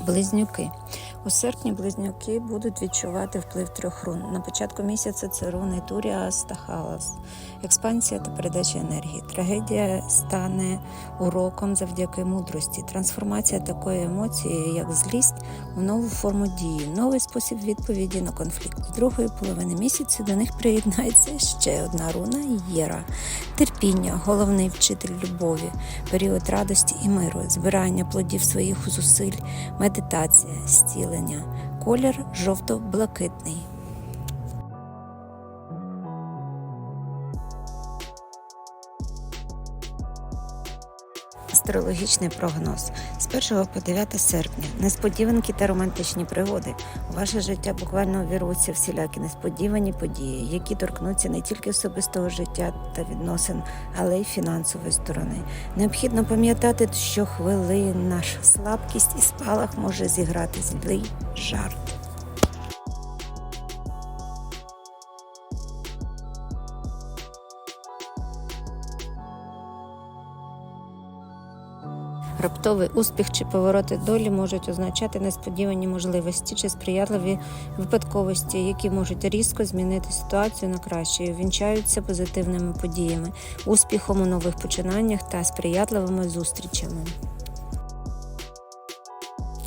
Близнюки. У серпні близнюки будуть відчувати вплив трьох рун. На початку місяця це руни Туріас та Халас. Експансія та передача енергії. Трагедія стане уроком завдяки мудрості. Трансформація такої емоції, як злість, у нову форму дії, новий спосіб відповіді на конфлікт. З другої половини місяця до них приєднається ще одна руна Єра. Терпіння, головний вчитель любові, період радості і миру, збирання плодів своїх зусиль, медитація, зцілення, колір жовто-блакитний. Астрологічний прогноз з 1 по 9 серпня. Несподіванки та романтичні пригоди. У ваше життя буквально увірвуться всілякі несподівані події, які торкнуться не тільки особистого життя та відносин, але й фінансової сторони. Необхідно пам'ятати, що хвилинна ж слабкість і спалах може зіграти злий жарт. Раптовий успіх чи повороти долі можуть означати несподівані можливості чи сприятливі випадковості, які можуть різко змінити ситуацію на краще і вінчаються позитивними подіями, успіхом у нових починаннях та сприятливими зустрічами.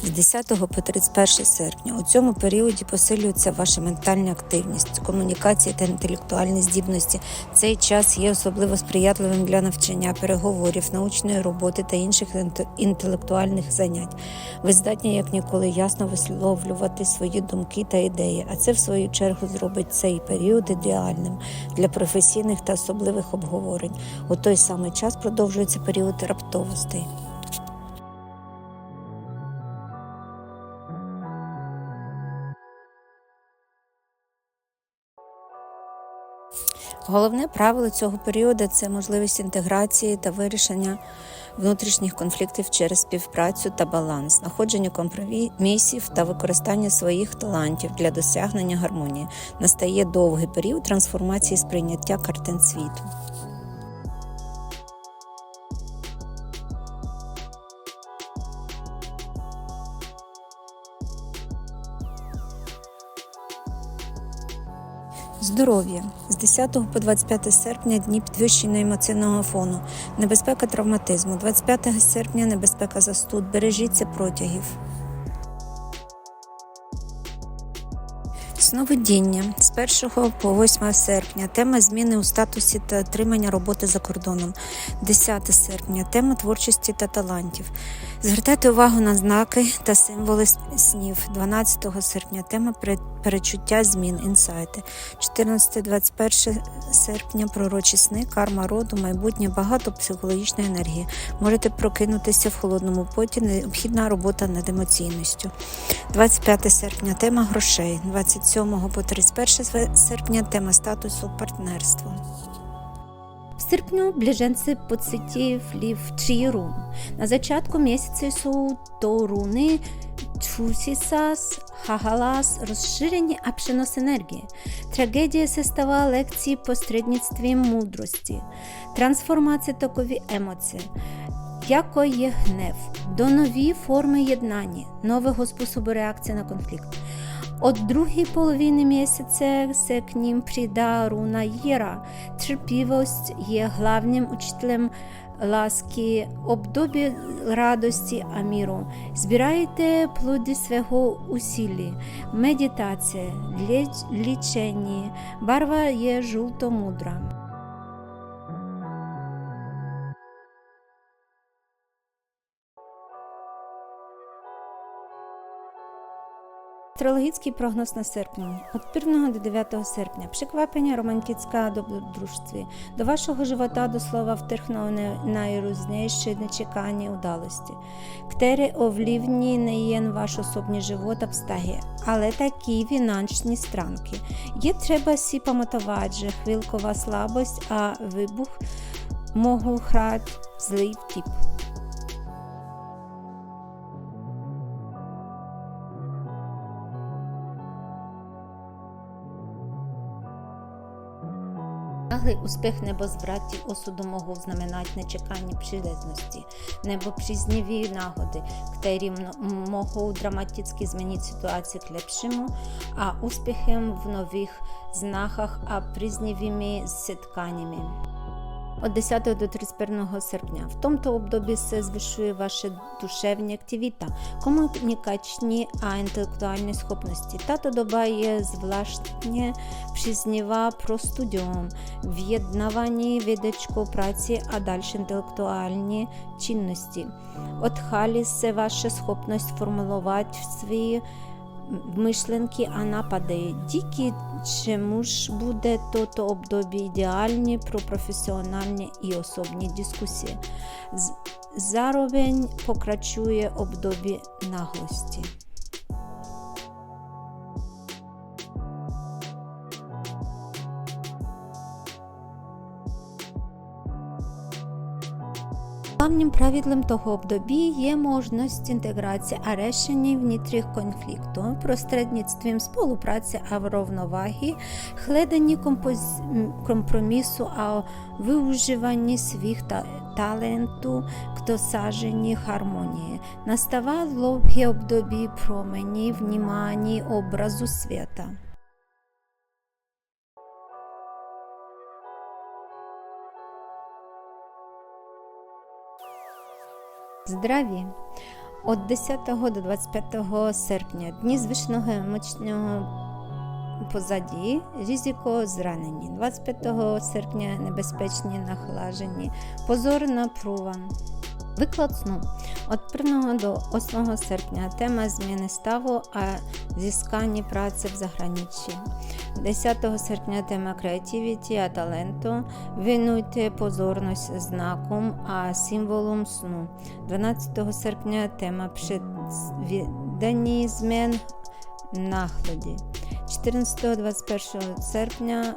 З 10 по 31 серпня у цьому періоді посилюється ваша ментальна активність, комунікація та інтелектуальні здібності. Цей час є особливо сприятливим для навчання, переговорів, научної роботи та інших інтелектуальних занять. Ви здатні як ніколи ясно висловлювати свої думки та ідеї, а це в свою чергу зробить цей період ідеальним для професійних та особливих обговорень. У той самий час продовжується період раптовостей. Головне правило цього періоду це можливість інтеграції та вирішення внутрішніх конфліктів через співпрацю та баланс, знаходження компромісів та використання своїх талантів для досягнення гармонії. Настає довгий період трансформації сприйняття картин світу. Здоров'я. З 10 по 25 серпня дні підвищення емоційного фону, небезпека травматизму, 25 серпня небезпека застуд, бережіться протягів. Сновидіння з 1 по 8 серпня. Тема зміни у статусі та отримання роботи за кордоном. 10 серпня. Тема творчості та талантів. Звертайте увагу на знаки та символи снів. 12 серпня. Тема пере- перечуття змін, інсайти. 14-21 серпня. Пророчі сни, карма роду, майбутнє, багато психологічної енергії. Можете прокинутися в холодному поті. Необхідна робота над емоційністю. 25 серпня тема грошей, 27 по 31 серпня тема статусу партнерства. В серпню ближенці посетив лів Чіру. На початку місяця są to руни Чусісас, Хагалас, розширені, а енергії. Трагедія це стала лекції посередництві мудрості, трансформація такові емоції. Яко є гнев, до нові форми єднання, нового способу реакції на конфлікт. Od drugiej połowy miesiąca się k nim przyda runa Jera. Cierpliwość jest głównym uczytelem łaski, obdobie radości a miru. Zbierajcie plody swego usili. Medytacja, lecz- є barwa jest Астрологічний прогноз на серпень. Від 1 до 9 серпня. Przekvapenie romantyczne dobrodrużstwie. Do waszego żywota do słowa wtrychną najróżniejsze nieczekanie udalości, które owliwni nie jen wasz osobny żywot обстави, але такі фінансові странки. Є треба сі пам'ятати, що хвилкова слабость, а вибух можу грати злий втіп. Naglý úspěch nebo zvratí osudu mohou znamenat nečekání příležitosti nebo příznivé náhody, které mno- mohou dramaticky změnit situaci k lepšímu a úspěchem v nových znakách a Od 10 до 31 серпня. В tomto období se zvyšuje vaše duševní aktivita, komunikační a intelektuální schopnosti. Tato doba je zvláštně příznivá pro studium, vyjednávání vědeckou práci a další intelektuální činnosti. Odchází se vaše schopnost formulovat své myšlenky a напади, díky čemuž bude toto období ideální pro profesionální i osobní diskusie. Z- Zároveň pokračuje období Главним правилом того обдобі є можливість інтеграції а рішення внутрішніх конфліктів посередництвом співпраці а в рівновагі, хледанні композ... компромісу а виуживанні своїх та... таленту к досаженні гармонії. Наставало довге обдобі промені, внімані образу свята. Здраві! От 10 до 25 серпня дні звичного емоційного позаді, ризико зранені. 25 серпня небезпечні нахлажені, позорна прува. Виклад сну. От 1 до 8 серпня тема зміни ставу, а зіскання праці в заграниччі. 10 серпня тема креативіті, а таленту. Винуйте позорність знаком, а символом сну. 12 серпня тема предвіддані змін нахладі. 14-21 серпня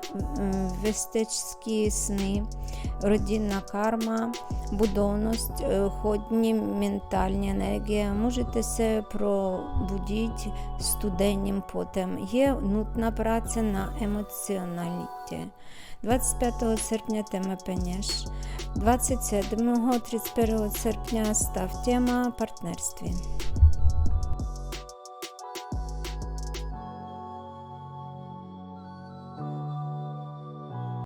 вестечські сни, родинна карма, будовність, е, ходні ментальні енергія. Можете се пробудити студенним потом. Є нудна праця на емоціоналіті. 25 серпня тема пенеж. 27-31 серпня став тема партнерстві.